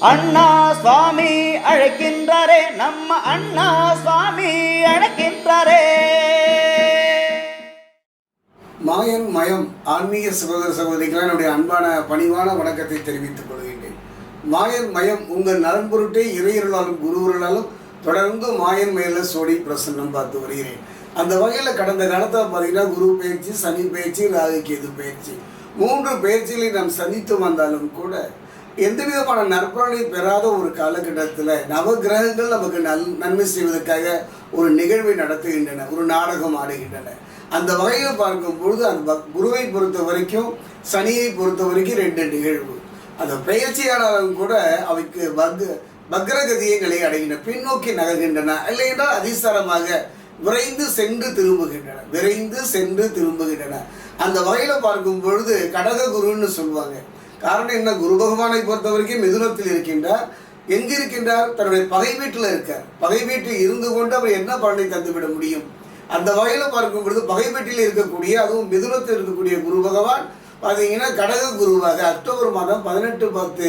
அண்ணா சுவாமி அழைக்கின்றாரே நம்ம அண்ணா சுவாமி அழைக்கின்றாரே. மாயன் மயம் ஆன்மீக சகோதர சகோதரிகளை என்னுடைய அன்பான பணிவான வணக்கத்தை தெரிவித்துக் கொள்கின்றேன். மாயன் மயம் உங்கள் நலன் பொருட்டே இறையர்களாலும் குருவர்களாலும் தொடர்ந்து மாயன் மயில சோடி பிரசன்னம் பார்த்து வருகிறேன். அந்த வகையில் கடந்த காலத்தில் பார்த்தீங்கன்னா குரு பயிற்சி சனி பயிற்சி ராகு கேது பயிற்சி. மூன்று பயிற்சிகளை நாம் சந்தித்து வந்தாலும் கூட எந்த விதமான நற்பலனையும் பெறாத ஒரு காலகட்டத்தில் நவகிரகங்கள் நமக்கு நல் நன்மை செய்வதற்காக ஒரு நிகழ்வை நடத்துகின்றன ஒரு நாடகம் ஆடுகின்றன. அந்த வகையில் பார்க்கும் பொழுது அந்த பக்- குருவை பொறுத்த வரைக்கும் சனியை பொறுத்த வரைக்கும் ரெண்டு நிகழ்வு. அந்த பெயர்ச்சியாளரும் கூட அவைக்கு பக் பக்ரகதியங்களை அடைகின்றன பின்னோக்கி நகர்கின்றன. இல்லை என்றால் அதிசாரமாக விரைந்து சென்று திரும்புகின்றன விரைந்து சென்று திரும்புகின்றன. அந்த வகையில் பார்க்கும் பொழுது கடக குருன்னு சொல்லுவாங்க. காரணம் என்ன? குரு பகவானை பொறுத்த வரைக்கும் மிதுனத்தில் இருக்கின்றார். எங்க இருக்கின்றார்? தன்னுடைய பகை வீட்டில் இருக்கார். பகை வீட்டில் இருந்து கொண்டு அவர் என்ன பலனை தந்துவிட முடியும்? அந்த வகையில் பார்க்கும் பொழுது பகை வீட்டில் இருக்கக்கூடிய அதுவும் மிதுனத்தில் இருக்கக்கூடிய குரு பகவான் பார்த்தீங்கன்னா கடக குருவாக அக்டோபர் மாதம் பதினெட்டு பத்து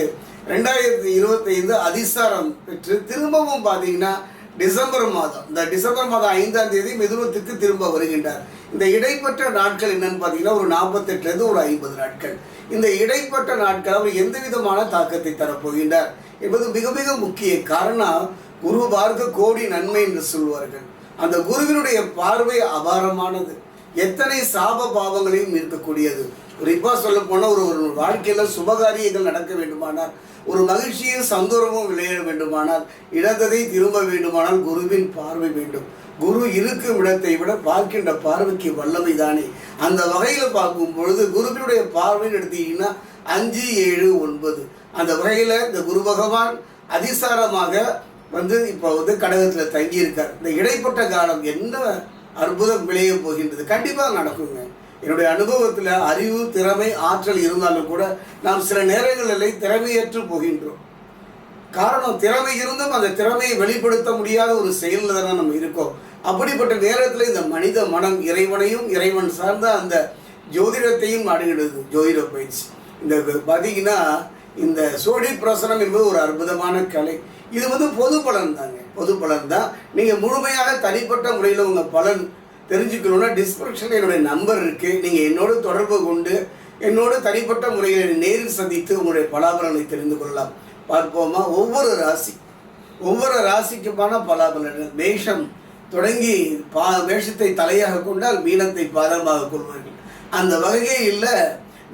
ரெண்டாயிரத்தி இருபத்தைந்து அதிசாரம் பெற்று திரும்பவும் பார்த்தீங்கன்னா டிசம்பர் மாதம் இந்த டிசம்பர் மாதம் ஐந்தாம் தேதி மிதுனத்துக்கு திரும்ப வருகின்றார். இந்த இடைப்பட்ட நாட்கள் என்னன்னு பார்த்தீங்கன்னா ஒரு நாற்பத்தெட்டுலேருந்து ஒரு ஐம்பது நாட்கள். இந்த இடைப்பட்ட நாட்கள் அவர் எந்த விதமான தாக்கத்தை தரப்போகின்றார் என்பது மிக மிக முக்கிய காரணம் குரு பார்க்க கோடி நன்மை என்று சொல்வார்கள். அந்த குருவினுடைய பார்வை அபாரமானது. எத்தனை சாப பாவங்களையும் இருக்கக்கூடியது குறிப்பா சொல்ல போனால் ஒரு ஒரு வாழ்க்கையில சுபகாரியங்கள் நடக்க வேண்டுமானால் ஒரு மகிழ்ச்சியும் சந்தோஷமும் விளைய வேண்டுமானால் இழந்ததை திரும்ப வேண்டுமானால் குருவின் பார்வை வேண்டும். குரு இருக்கும் இடத்தை விட பார்க்கின்ற பார்வைக்கு வல்லமை தானே. அந்த வகையில் பார்க்கும் பொழுது குருவினுடைய பார்வைன்னு எடுத்தீங்கன்னா அஞ்சு ஏழு ஒன்பது. அந்த வகையில் இந்த குரு பகவான் அதிசாரமாக வந்து இப்போ வந்து கடகத்தில் தங்கியிருக்கார். இந்த இடைப்பட்ட காலம் என்ன அற்புதம் விளைய போகின்றது கண்டிப்பாக நடக்குங்க. என்னுடைய அனுபவத்தில் அறிவு திறமை ஆற்றல் இருந்தாலும் கூட நாம் சில நேரங்களில் திறமையற்று போகின்றோம். காரணம் திறமை இருந்தும் அந்த திறமையை வெளிப்படுத்த முடியாத ஒரு செயலில் தானே நம்ம இருக்கோம். அப்படிப்பட்ட நேரத்தில் இந்த மனித மனம் இறைவனையும் இறைவன் சார்ந்த அந்த ஜோதிடத்தையும் அணுகிடுது ஜோதிட பயிற்சி. இந்த பார்த்தீங்கன்னா இந்த சோழி பிரசனம் என்பது ஒரு அற்புதமான கலை. இது வந்து பொது பலன் தாங்க. பொது பலன் தான். நீங்கள் முழுமையாக தனிப்பட்ட முறையில் உங்கள் பலன் தெரிஞ்சுக்கணுன்னா டிஸ்கிரிப்ஷனில் என்னுடைய நம்பர் இருக்குது நீங்கள் என்னோட தொடர்பு கொண்டு என்னோடு தனிப்பட்ட முறையில் நேரில் சந்தித்து உங்களுடைய பலாபலனை தெரிந்து கொள்ளலாம். பார்ப்போமா? ஒவ்வொரு ராசி ஒவ்வொரு ராசிக்குமான பலாபலன் மேஷம் தொடங்கி பா மேஷத்தை தலையாக கொண்டால் மீனத்தை பாதமாக கொள்வார்கள். அந்த வகையில்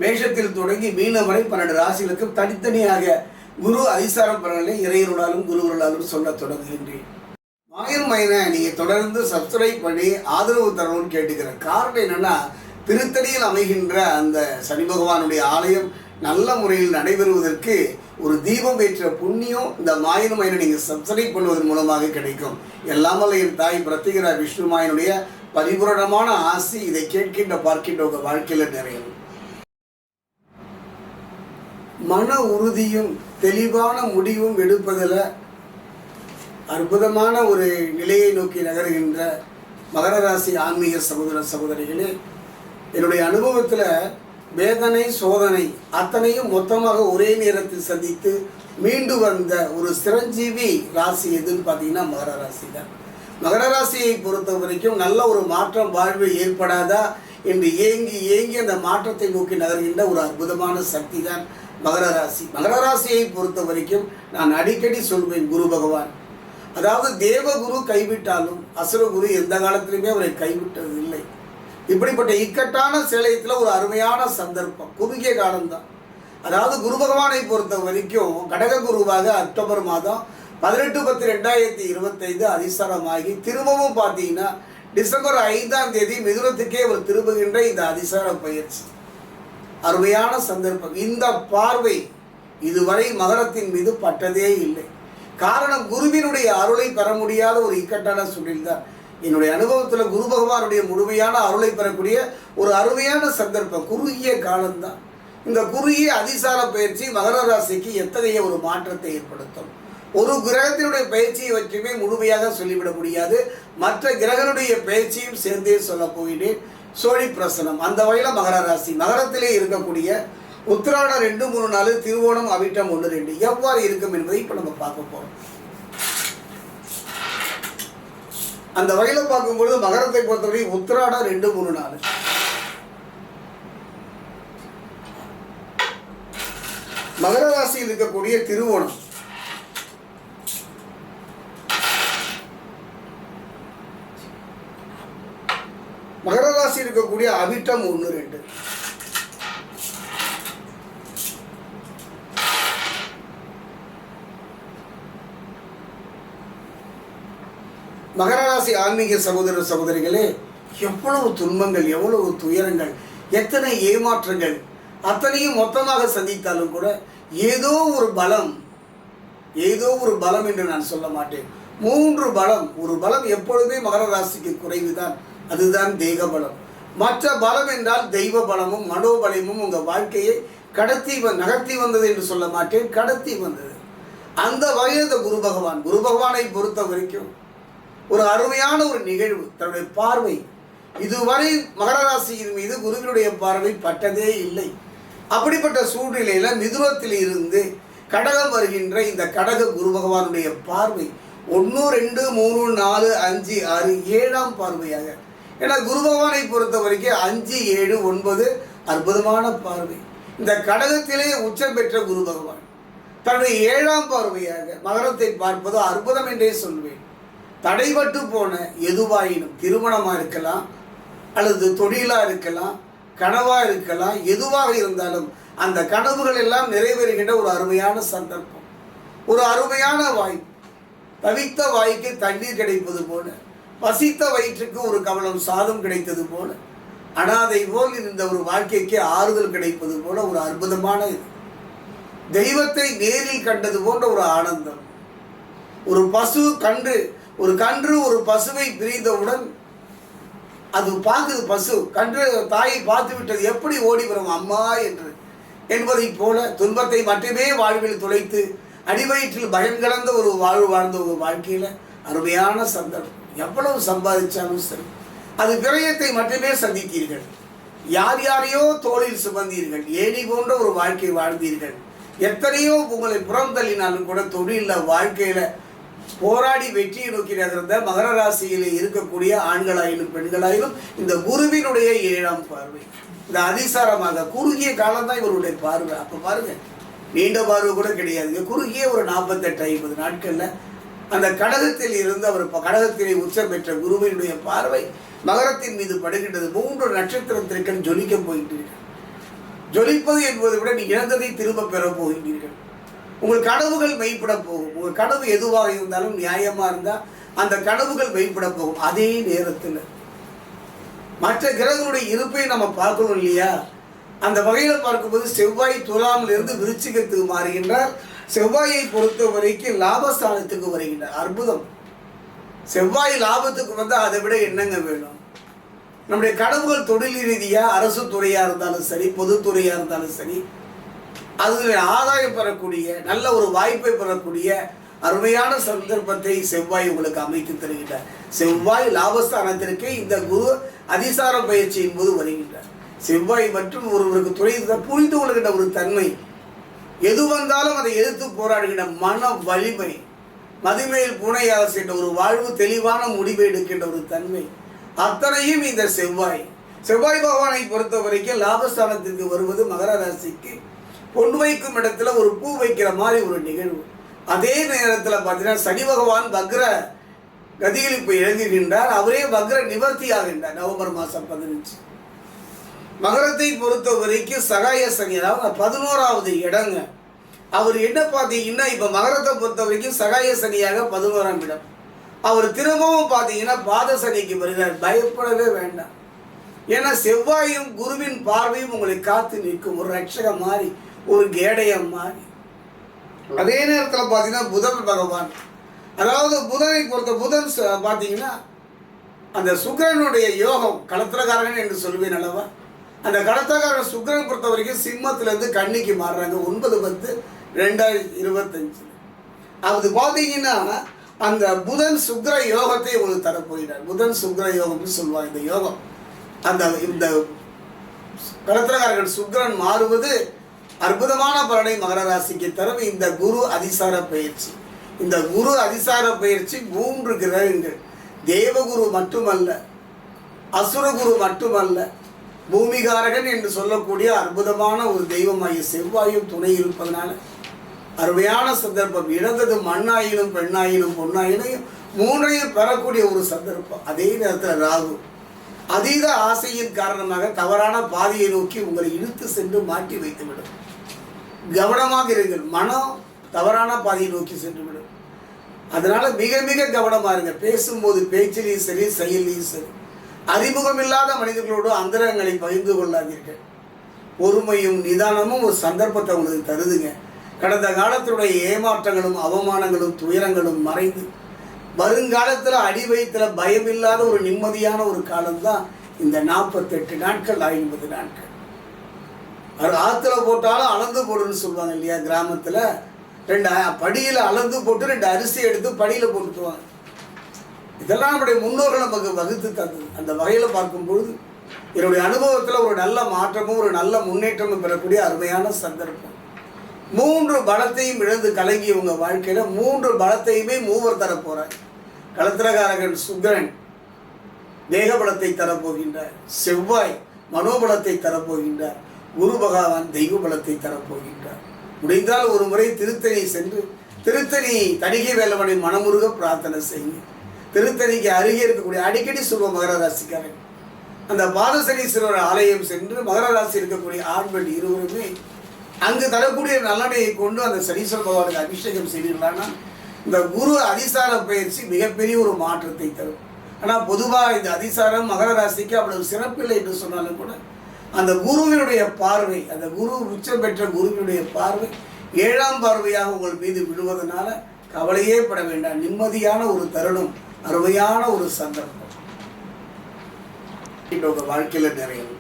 மேஷத்தில் தொடங்கி மீனம் வரை பன்னெண்டு ராசிகளுக்கும் தனித்தனியாக குரு அதிசாரம் பலனை இறையருளாலும் குருவர்களாலும் சொல்லத் தொடங்குகின்றேன். மாயன் மயனை நீங்கள் தொடர்ந்து சப்ஸ்கிரைப் பண்ணி ஆதரவு தரணும்னு கேட்டுக்கிறேன் காரணம் என்னென்னா திருத்தணியில் அமைகின்ற அந்த சனி பகவானுடைய ஆலயம் நல்ல முறையில் நடைபெறுவதற்கு ஒரு தீபம் ஏற்ற புண்ணியம் இந்த மாயன் மயனை நீங்கள் சப்ஸ்கிரைப் பண்ணுவதன் மூலமாக கிடைக்கும். எல்லாமல்ல என் தாய் பிரத்திகரா விஷ்ணு மாயனுடைய பரிபூரணமான ஆசி இதை கேட்கின்ற பார்க்கின்ற உங்கள் வாழ்க்கையில் நிறையும் மன உறுதியும் தெளிவான முடிவும் எடுப்பதில் அற்புதமான ஒரு நிலையை நோக்கி நகருகின்ற மகர ராசி ஆன்மீக சகோதர சகோதரிகளே என்னுடைய அனுபவத்தில் வேதனை சோதனை அத்தனையும் மொத்தமாக ஒரே நேரத்தில் சந்தித்து மீண்டு வந்த ஒரு சிரஞ்சீவி ராசி எதுன்னு பார்த்தீங்கன்னா மகர ராசி தான். மகர ராசியை பொறுத்த வரைக்கும் நல்ல ஒரு மாற்றம் வாழ்வில் ஏற்படாதா என்று ஏங்கி ஏங்கி அந்த மாற்றத்தை நோக்கி நகர்கின்ற ஒரு அற்புதமான சக்தி தான் மகர ராசி. மகர ராசியை பொறுத்த வரைக்கும் நான் அடிக்கடி சொல்வேன் குரு பகவான் அதாவது தேவகுரு கைவிட்டாலும் அசுரகுரு எந்த காலத்திலுமே அவரை கைவிட்டது இல்லை இப்படிப்பட்ட இக்கட்டான சிலையத்தில் ஒரு அருமையான சந்தர்ப்பம். குறுகிய காலம்தான். அதாவது குரு பகவானை பொறுத்த வரைக்கும் கடக குருவாக அக்டோபர் மாதம் பதினெட்டு பத்து ரெண்டாயிரத்தி இருபத்தைந்து அதிசாரமாகி திரும்பவும் பார்த்தீங்கன்னா டிசம்பர் ஐந்தாம் தேதி மிதுனத்துக்கே அவர் திரும்புகின்ற இந்த அதிசார பயிற்சி. அருமையான சந்தர்ப்பம். இந்த பார்வை இதுவரை மகரத்தின் மீது பட்டதே இல்லை. காரணம் குருவினுடைய அருளை பெற முடியாத ஒரு இக்கட்டான சூழல் தான் என்னுடைய அனுபவத்தில் குரு பகவானுடைய முழுமையான அருளை பெறக்கூடிய ஒரு அருமையான சந்தர்ப்பம். குறுகிய காலம்தான். இந்த குறுகிய அதிசார பயிற்சி மகர ராசிக்கு எத்தகைய ஒரு மாற்றத்தை ஏற்படுத்தும்? ஒரு கிரகத்தினுடைய பயிற்சியை வச்சுமே முழுமையாக சொல்லிவிட முடியாது. மற்ற கிரகனுடைய பயிற்சியும் சேர்ந்தே சொல்ல போகிறேன். சோழி பிரசனம். அந்த வகையில் மகர ராசி. மகரத்திலே இருக்கக்கூடிய உத்திராடம் ரெண்டு மூணு நாலு திருவோணம் அவிட்டம் ஒன்று ரெண்டு. எவ்வாறு இருக்கும் என்பதை இப்போ நம்ம பார்க்க போறோம். அந்த வகையில் பார்க்கும்பொழுது மகரத்தை பொறுத்தவரை உத்திராடம் ரெண்டு மூணு நாலு மகர ராசியில் இருக்கக்கூடிய திருவோணம். மகர ராசி இருக்கக்கூடிய அவிட்டம் ஒன்று ரெண்டு. மகராசி ஆன்மீக சகோதர சகோதரிகளே எவ்வளவு துன்பங்கள் எவ்வளவு துயரங்கள் எத்தனை ஏமாற்றங்கள் அத்தனையும் மொத்தமாக சந்தித்தாலும் கூட ஏதோ ஒரு பலம் ஏதோ ஒரு பலம் என்று நான் சொல்ல மாட்டேன். மூன்று பலம் ஒரு பலம் எப்பொழுதுமே மகர ராசிக்கு குறைவுதான். அதுதான் தெய்வ பலம். மற்ற பலம் என்றால் தெய்வ பலமும் மனோபலமும் உங்கள் வாழ்க்கையை கடத்தி வ- நகர்த்தி வந்தது என்று சொல்ல மாட்டேன் கடத்தி வந்தது. அந்த வகையில் குரு பகவான் குரு பகவானை பொறுத்த வரைக்கும் ஒரு அருமையான ஒரு நிகழ்வு தன்னுடைய பார்வை. இதுவரை மகர ராசியின் மீது குருவினுடைய பார்வை பட்டதே இல்லை. அப்படிப்பட்ட சூழ்நிலையில மிதுனத்தில் இருந்து கடகம் வருகின்ற இந்த கடக குரு பகவானுடைய பார்வை ஒன்று ரெண்டு மூணு நாலு அஞ்சு ஆறு ஏழாம் பார்வையாக. ஏன்னா குரு பகவானை பொறுத்த வரைக்கும் அஞ்சு ஏழு ஒன்பது அற்புதமான பார்வை. இந்த கடகத்திலே உச்சம் பெற்ற குரு பகவான். தன்னுடைய ஏழாம் பார்வையாக மகரத்தை பார்ப்பது அற்புதம் என்றே சொல்வேன். தடைபட்டு போன எதுவாயினும் திருமணமாக இருக்கலாம் அல்லது தொழிலாக இருக்கலாம் கனவாக இருக்கலாம் எதுவாக இருந்தாலும் அந்த கனவுகள் எல்லாம் நிறைவேறுகின்ற ஒரு அருமையான சந்தர்ப்பம். ஒரு அருமையான வாய்ப்பு தவித்த வாய்க்கு தண்ணீர் கிடைப்பது போல பசித்த வயிற்றுக்கு ஒரு கவலம் சாதம் கிடைத்தது போல அனாதை போல் இருந்த ஒரு வாழ்க்கைக்கு ஆறுதல் கிடைப்பது போல ஒரு அற்புதமான இது. தெய்வத்தை நேரில் கண்டது போன்ற ஒரு ஆனந்தம். ஒரு பசு கன்று ஒரு கன்று ஒரு பசுவை பிரிந்தவுடன் அது பார்க்குது பசு கன்று தாயை பார்த்து விட்டது எப்படி ஓடி வரும் அம்மா? என்று. என்பதைப் போல துன்பத்தை மட்டுமே வாழ்வில் துளைத்து அடிவயிற்றில் பயம் கலந்த ஒரு வாழ்வு வாழ்ந்த ஒரு வாழ்க்கையில் அருமையான சந்தர்ப்பம். எவ்வளவு சம்பாதிச்சாலும் சரி அது விரயத்தை மட்டுமே சந்தித்தீர்கள். யார் யாரையோ தோளில் சுமந்தீர்கள் ஏணி போன்ற ஒரு வாழ்க்கை வாழ்ந்தீர்கள். எத்தனையோ உங்களை புறம் தள்ளினாலும் கூட தொழிலில் வாழ்க்கையில் போராடி வெற்றியை நோக்கி நகர்ந்த மகர ராசியில் இருக்கக்கூடிய ஆண்களாயினும் பெண்களாயினும் இந்த குருவினுடைய ஏழாம் பார்வை. இந்த அதிசாரமாக குறுகிய காலம் தான் இவருடைய பார்வை. அப்போ பாருங்க நீண்ட பார்வை கூட கிடையாதுங்க குறுகிய ஒரு நாற்பத்தெட்டு ஐம்பது நாட்கள்ல அந்த கடகத்தில் இருந்து அவர் கடகத்திலே உச்சம் பெற்ற குருவினுடைய பார்வை மகரத்தின் மீது படுகின்றது. மூன்று நட்சத்திரத்திற்கன் ஜொலிக்க போகின்றீர்கள். ஜொலிப்பது என்பதை விட நீ இழந்ததை திரும்ப பெற போகின்றீர்கள். உங்கள் கனவுகள் மெய்ப்பட போகும். உங்கள் கனவு எதுவாக இருந்தாலும் நியாயமாக இருந்தால் அந்த கனவுகள் மெய்ப்பட போகும். அதே நேரத்தில். மற்ற கிரகங்களுடைய இருப்பை நம்ம பார்க்கணும் இல்லையா? அந்த வகையில் பார்க்கும்போது செவ்வாய் துலாமில் இருந்து விருச்சிகத்துக்கு மாறுகின்றார். செவ்வாயை பொறுத்த வரைக்கும் லாபஸ்தானத்துக்கு வருகின்றார். அற்புதம். செவ்வாய் லாபத்துக்கு வந்தால் அதை விட என்னங்க வேணும்? நம்முடைய கனவுகள் தொழில் ரீதியாக அரசு துறையாக இருந்தாலும் சரி பொதுத்துறையாக இருந்தாலும் சரி அதில் ஆதாயம் பெறக்கூடிய நல்ல ஒரு வாய்ப்பை பெறக்கூடிய அருமையான சந்தர்ப்பத்தை செவ்வாய் உங்களுக்கு அமைத்து தருகின்றார். செவ்வாய் லாபஸ்தானத்திற்கே இந்த குரு அதிசார பயிற்சியின் போது வருகின்றார். செவ்வாய் மற்றும் ஒருவருக்கு துணை புரிந்து கொள்கின்ற ஒரு தன்மை. எது வந்தாலும் அதை எதிர்த்து போராடுகின்ற மன வலிமை மதுமேல் புனை அரசின்ற ஒரு வாழ்வு தெளிவான முடிவை எடுக்கின்ற ஒரு தன்மை. அத்தனையும் இந்த செவ்வாய். செவ்வாய் பகவானை பொறுத்த வரைக்கும் லாபஸ்தானத்திற்கு வருவது மகர ராசிக்கு பொன் வைக்கும் இடத்துல ஒரு பூ வைக்கிற மாதிரி ஒரு நிகழ்வு. அதே நேரத்தில் பார்த்தீங்கன்னா சனி பகவான் வக்ர கதியில் இப்போ எழுதுகின்றார். அவரே வக்ர நிவர்த்தி ஆகின்றார் நவம்பர் மாதம் பதினஞ்சு. மகரத்தை பொறுத்த வரைக்கும் சகாய சனி அதாவது பதினோராவது இடங்க. அவர் என்ன பார்த்தீங்கன்னா இப்போ மகரத்தை பொறுத்த வரைக்கும் சகாய சனியாக பதினோராம் இடம். அவர் திரும்பவும் பார்த்தீங்கன்னா பாத சனிக்கு வருகிறார். பயப்படவே வேண்டாம். ஏன்னா செவ்வாயும் குருவின் பார்வையும் உங்களை காத்து நிற்கும். ஒரு ரட்சக மாறி ஒரு கேடயம் மாறி அதே நேரத்தில் பார்த்தீங்கன்னா புதன் பகவான். அதாவது புதனை பொறுத்த புதன் ச- பார்த்தீங்கன்னா அந்த சுக்கரனுடைய யோகம் களத்திரக்காரன் என்று சொல்வேன் அல்லவா? அந்த களத்திரக்காரன் சுக்கரன் பொறுத்த வரைக்கும் சிம்மத்திலேருந்து கன்னிக்கு மாறுறாங்க. ஒன்பது பத்து ரெண்டாயிரத்தி இருபத்தஞ்சு. அது பார்த்தீங்கன்னா அந்த புதன் சுக்கர யோகத்தை உங்களுக்கு தரப்போகிறார் புதன் சுக்கர யோகம்னு சொல்லுவாங்க இந்த யோகம். அந்த இந்த களத்திரக்காரர்கள் சுக்கரன் மாறுவது அற்புதமான பலனை மகர ராசிக்கு தரும் இந்த குரு அதிசார பயிற்சி. இந்த குரு அதிசார பயிற்சி மூன்று கிரகங்கள். தேவகுரு மட்டுமல்ல அசுரகுரு மட்டுமல்ல பூமிகாரகன் என்று சொல்லக்கூடிய அற்புதமான ஒரு தெய்வமாகிய செவ்வாயும் துணை இருப்பதனால அருமையான சந்தர்ப்பம். இழந்தது மண்ணாயினும் பெண்ணாயினும் பொன்னாயினும் மூன்றையும் பெறக்கூடிய ஒரு சந்தர்ப்பம். அதே நேரத்தில் ராகு. அதீத ஆசையின் காரணமாக தவறான பாதையை நோக்கி உங்களை இழுத்து சென்று மாட்டி வைத்துவிடும். கவனமாக இருங்கள். மனம் தவறான பாதையை நோக்கி சென்றுவிடும் அதனால் மிக மிக கவனமா இருங்க. பேசும்போது பேச்சிலையும் சரி செயலையும் சரி. அறிமுகம் இல்லாத மனிதர்களோடு அந்தரங்களை பகிர்ந்து கொள்ளாதீர்கள். பொறுமையும் நிதானமும் ஒரு சந்தர்ப்பத்தை உங்களுக்கு தருதுங்க. கடந்த காலத்துடைய ஏமாற்றங்களும் அவமானங்களும் துயரங்களும் மறைந்து வருங்காலத்தில் அடி வயிற்றுல பயம் இல்லாத ஒரு நிம்மதியான ஒரு காலம்தான் இந்த நாற்பத்தெட்டு நாட்கள் ஐம்பது நாட்கள். அது ஆற்றுல போட்டாலும் அளந்து போடுன்னு சொல்லுவாங்க இல்லையா கிராமத்தில்? ரெண்டு படியில் அளந்து போட்டு ரெண்டு அரிசி எடுத்து படியில் போட்டுக்குவாங்க. இதெல்லாம் நம்முடைய முன்னோர்கள் நமக்கு வகுத்து தந்தது. அந்த வகையில் பார்க்கும்பொழுது என்னுடைய அனுபவத்தில் ஒரு நல்ல மாற்றமும் ஒரு நல்ல முன்னேற்றமும் பெறக்கூடிய அருமையான சந்தர்ப்பம். மூன்று பலத்தையும் இழந்து கலங்கி இவங்க வாழ்க்கையில் மூன்று பலத்தையுமே மூவர் தர போகிறார் களத்திரகாரகன் சுக்கிரன் தேகபலத்தை தரப்போகின்றார். செவ்வாய் மனோபலத்தை தரப்போகின்றார். குரு பகவான் தெய்வ பலத்தை தரப்போகின்றார் முடிந்தால் ஒரு முறை திருத்தணி சென்று திருத்தணி தணிகை வேலவனை மனமுருக பிரார்த்தனை செய்யுங்க. திருத்தணிக்கு அருகே இருக்கக்கூடிய அடிக்கடி சொல்வோம் மகர ராசிக்காரன் அந்த பாதசனீஸ்வரர் ஆலயம் சென்று மகர ராசி இருக்கக்கூடிய ஆண் பெண் இருவருமே அங்கு தரக்கூடிய நல்லடையை கொண்டு அந்த சனீஸ்வர பகவானுக்கு அபிஷேகம் செய்வீர்களானா இந்த குரு அதிசார பயிற்சி மிகப்பெரிய ஒரு மாற்றத்தை தரும். ஆனால் பொதுவாக இந்த அதிசாரம் மகர ராசிக்கு அவ்வளவு சிறப்பில்லை என்று சொன்னாலும் கூட அந்த குருவினுடைய பார்வை அந்த குரு உச்சம் பெற்ற குருவினுடைய பார்வை ஏழாம் பார்வையாக உங்கள் மீது விழுவதனால கவலையே பட வேண்டாம். நிம்மதியான ஒரு தருணம் அருமையான ஒரு சந்தர்ப்பம். உங்கள் வாழ்க்கையில் நிறையும்